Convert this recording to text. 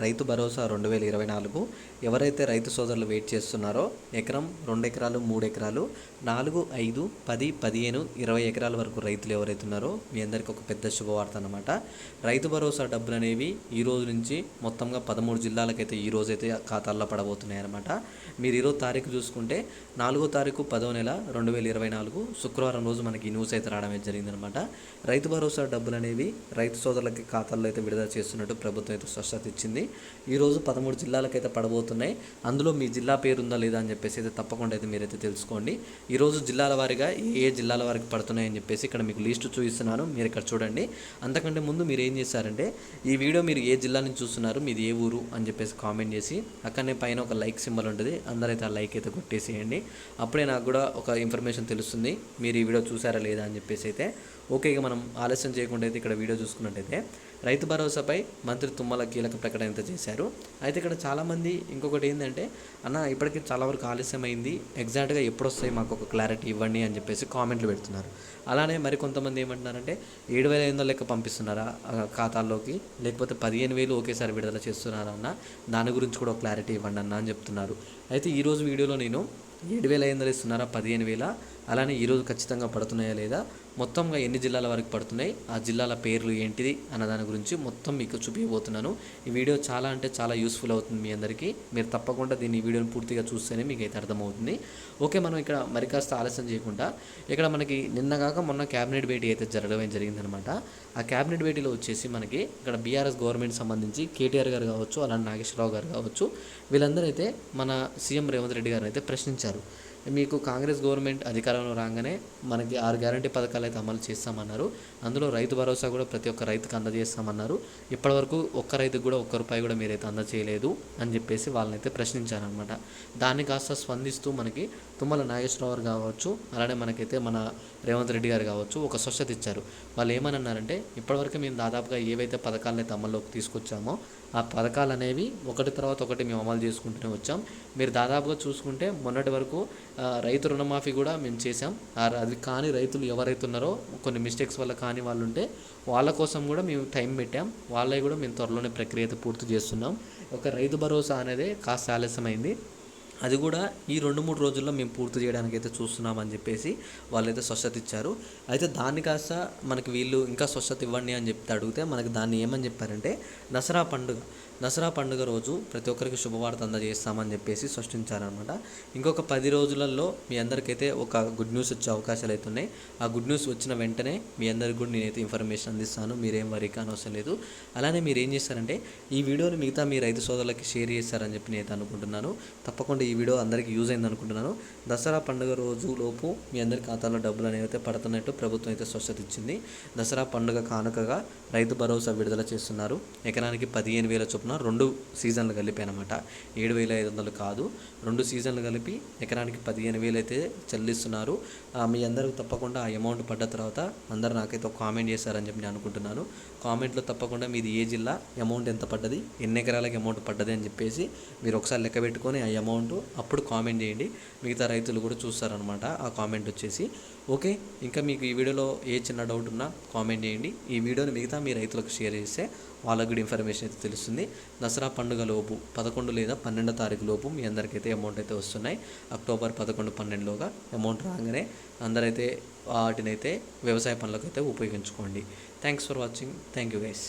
రైతు భరోసా రెండు వేల ఇరవై నాలుగు. ఎవరైతే రైతు సోదరులు వెయిట్ చేస్తున్నారో ఎకరం రెండు ఎకరాలు మూడు ఎకరాలు నాలుగు ఐదు పది పదిహేను ఇరవై ఎకరాల వరకు రైతులు ఎవరైతే ఉన్నారో మీ అందరికీ ఒక పెద్ద శుభవార్త అనమాట రైతు భరోసా డబ్బులు అనేవి ఈ రోజు నుంచి మొత్తంగా పదమూడు జిల్లాలకైతే ఈ రోజైతే ఖాతాల్లో పడబోతున్నాయి అనమాట మీరు ఈరోజు తారీఖు చూసుకుంటే నాలుగో తారీఖు పదో నెల రెండు వేల ఇరవై నాలుగు. శుక్రవారం రోజు మనకి న్యూస్ అయితే రావడం జరిగిందనమాట రైతు భరోసా డబ్బులు అనేవి రైతు సోదరులకి ఖాతాల్లో అయితే విడుదల చేస్తున్నట్టు ప్రభుత్వం అయితే స్పష్టత ఇచ్చింది. ఈరోజు పదమూడు జిల్లాలకైతే పడబోతున్నాయి. అందులో మీ జిల్లా పేరు ఉందా లేదా అని చెప్పేసి అయితే తప్పకుండా అయితే మీరైతే తెలుసుకోండి. ఈరోజు జిల్లాల వారీగా ఏ జిల్లాల వారికి పడుతున్నాయి అని చెప్పేసి ఇక్కడ మీకు లిస్టు చూపిస్తున్నాను. మీరు ఇక్కడ చూడండి. అంతకంటే ముందు మీరు ఏం చేశారంటే ఈ వీడియో మీరు ఏ జిల్లా నుంచి చూస్తున్నారు మీది ఏ ఊరు అని చెప్పేసి కామెంట్ చేసి అక్కడనే పైన ఒక లైక్ సింబల్ ఉంటుంది. అందరైతే ఆ లైక్ అయితే కొట్టేసేయండి. అప్పుడే నాకు కూడా ఒక ఇన్ఫర్మేషన్ తెలుస్తుంది. మీరు ఈ వీడియో చూసారా లేదా అని చెప్పేసి అయితే. ఓకే ఇక మనం ఆలస్యం చేయకుండా అయితే ఇక్కడ వీడియో చూసుకున్నట్టయితే రైతు భరోసాపై మంత్రి తుమ్మల కీలక ప్రకటన ఎంత చేశారు. అయితే ఇక్కడ చాలామంది ఇంకొకటి ఏంటంటే అన్న ఇప్పటికీ చాలా వరకు ఆలస్యమైంది. ఎగ్జాక్ట్గా ఎప్పుడు వస్తాయి మాకు ఒక క్లారిటీ ఇవ్వండి అని చెప్పేసి కామెంట్లు పెడుతున్నారు. అలానే మరి కొంతమంది ఏమంటున్నారంటే ఏడు వేల ఐదు లెక్క పంపిస్తున్నారా ఖాతాల్లోకి? లేకపోతే పదిహేను వేలు ఒకేసారి విడుదల చేస్తున్నారా అన్న? దాని గురించి కూడా ఒక క్లారిటీ ఇవ్వండి అన్న అని చెప్తున్నారు. అయితే ఈరోజు వీడియోలో నేను ఏడు వేల ఐదు వందలు ఇస్తున్నారా పదిహేను వేల? అలానే ఈరోజు ఖచ్చితంగా పడుతున్నాయా లేదా? మొత్తంగా ఎన్ని జిల్లాల వరకు పడుతున్నాయి ఆ జిల్లాల పేర్లు ఏంటిది అన్న దాని గురించి మొత్తం మీకు చూపించబోతున్నాను ఈ వీడియో చాలా అంటే చాలా యూస్ఫుల్ అవుతుంది మీ అందరికీ. మీరు తప్పకుండా దీన్ని వీడియోని పూర్తిగా చూస్తేనే మీకు అయితే అర్థమవుతుంది. ఓకే మనం ఇక్కడ మరి కాస్త ఆలస్యం చేయకుండా ఇక్కడ మనకి నిన్నగాక మొన్న క్యాబినెట్ భేటీ అయితే జరగడం జరిగిందనమాట. ఆ క్యాబినెట్ భేటీలో వచ్చేసి మనకి ఇక్కడ బీఆర్ఎస్ గవర్నమెంట్ సంబంధించి కేటీఆర్ గారు కావచ్చు అలానే నాగేశ్వరరావు గారు కావచ్చు వీళ్ళందరూ అయితే మన సీఎం రేవంత్ రెడ్డి గారిని అయితే ప్రశ్నించారు. మీకు కాంగ్రెస్ గవర్నమెంట్ అధికారంలో రాగానే మనకి ఆరు గ్యారంటీ పథకాలు అయితే అమలు చేస్తామన్నారు. అందులో రైతు భరోసా కూడా ప్రతి ఒక్క రైతుకు అందజేస్తామన్నారు. ఇప్పటివరకు ఒక్క రైతుకు కూడా ఒక్క రూపాయి కూడా మీరైతే అందజేయలేదు అని చెప్పేసి వాళ్ళని అయితే ప్రశ్నించారనమాట దాన్ని కాస్త స్పందిస్తూ మనకి తుమ్మల నాగేశ్వరరావు గారు కావచ్చు అలానే మనకైతే మన రేవంత్ రెడ్డి గారు కావచ్చు ఒక స్వచ్ఛత ఇచ్చారు. వాళ్ళు ఏమని అన్నారంటే ఇప్పటివరకు మేము దాదాపుగా ఏవైతే పథకాలను అయితే అమల్లోకి తీసుకొచ్చామో ఆ పథకాలు అనేవి ఒకటి తర్వాత ఒకటి మేము అమలు చేసుకుంటూనే వచ్చాం. మీరు దాదాపుగా చూసుకుంటే మొన్నటి వరకు రైతు రుణమాఫీ కూడా మేము చేసాం అది కానీ రైతులు ఎవరైతే ఉన్నారో కొన్ని మిస్టేక్స్ వల్ల కాని వాళ్ళు ఉంటే వాళ్ళ కోసం కూడా మేము టైం పెట్టాం. వాళ్ళవి కూడా మేము త్వరలోనే ప్రక్రియ అయితే పూర్తి చేస్తున్నాం. ఒక రైతు భరోసా అనేది కాస్త ఆలస్యమైంది. అది కూడా ఈ రెండు మూడు రోజుల్లో మేము పూర్తి చేయడానికి అయితే చూస్తున్నామని చెప్పేసి వాళ్ళైతే స్వచ్ఛత ఇచ్చారు. అయితే దాన్ని కాస్త మనకి వీళ్ళు ఇంకా స్వచ్ఛత ఇవ్వండి అని చెప్తే అడిగితే మనకి దాన్ని ఏమని చెప్పారంటే దసరా పండుగ దసరా పండుగ రోజు ప్రతి ఒక్కరికి శుభవార్త అందజేస్తామని చెప్పేసి స్పష్టించారనమాట. ఇంకొక పది రోజులలో మీ అందరికైతే ఒక గుడ్ న్యూస్ వచ్చే అవకాశాలు అయితే ఉన్నాయి. ఆ గుడ్ న్యూస్ వచ్చిన వెంటనే మీ అందరికి కూడా నేనైతే ఇన్ఫర్మేషన్ అందిస్తాను. మీరేం వరీ కానవసరం లేదు. అలానే మీరు ఏం చేస్తారంటే ఈ వీడియోని మిగతా మీ రైతు సోదరులకి షేర్ చేస్తారని చెప్పి నేను అనుకుంటున్నాను. తప్పకుండా ఈ వీడియో అందరికీ యూజ్ అయింది అనుకుంటున్నాను. దసరా పండుగ రోజు లోపు మీ అందరి ఖాతాలో డబ్బులు అనేవి అయితే పడుతున్నట్టు ప్రభుత్వం అయితే స్వచ్ఛత ఇచ్చింది. దసరా పండుగ కానుకగా రైతు భరోసా విడుదల చేస్తున్నారు. ఎకరానికి పదిహేను వేల చొప్పున రెండు సీజన్లు కలిపి అనమాట ఏడు వేల ఐదు వందలు కాదు రెండు సీజన్లు కలిపి ఎకరానికి పదిహేను వేలు అయితే చెల్లిస్తున్నారు. మీ అందరూ తప్పకుండా ఆ అమౌంట్ పడ్డ తర్వాత అందరూ నాకైతే ఒక కామెంట్ చేశారని చెప్పి నేను అనుకుంటున్నాను. కామెంట్లో తప్పకుండా మీది ఏ జిల్లా అమౌంట్ ఎంత పడ్డది ఎన్ని ఎకరాలకి అమౌంట్ పడ్డది అని చెప్పేసి మీరు ఒకసారి లెక్క పెట్టుకొని ఆ అమౌంట్ అప్పుడు కామెంట్ చేయండి. మిగతా రైతులు కూడా చూస్తారనమాట ఆ కామెంట్ వచ్చేసి ఓకే ఇంకా మీకు ఈ వీడియోలో ఏ చిన్న డౌట్ ఉన్నా కామెంట్ చేయండి. ఈ వీడియోని మిగతా మీ రైతులకు షేర్ చేస్తే వాళ్ళకి కూడా ఇన్ఫర్మేషన్ అయితే తెలుస్తుంది. దసరా పండుగ లోపు పదకొండు లేదా పన్నెండో తారీఖు లోపు మీ అందరికైతే అమౌంట్ అయితే వస్తున్నాయి. అక్టోబర్ పదకొండు పన్నెండులోగా అమౌంట్ రాగానే అందరైతే వాటినైతే వ్యవసాయ పనులకు అయితే ఉపయోగించుకోండి. Thanks for watching thank you guys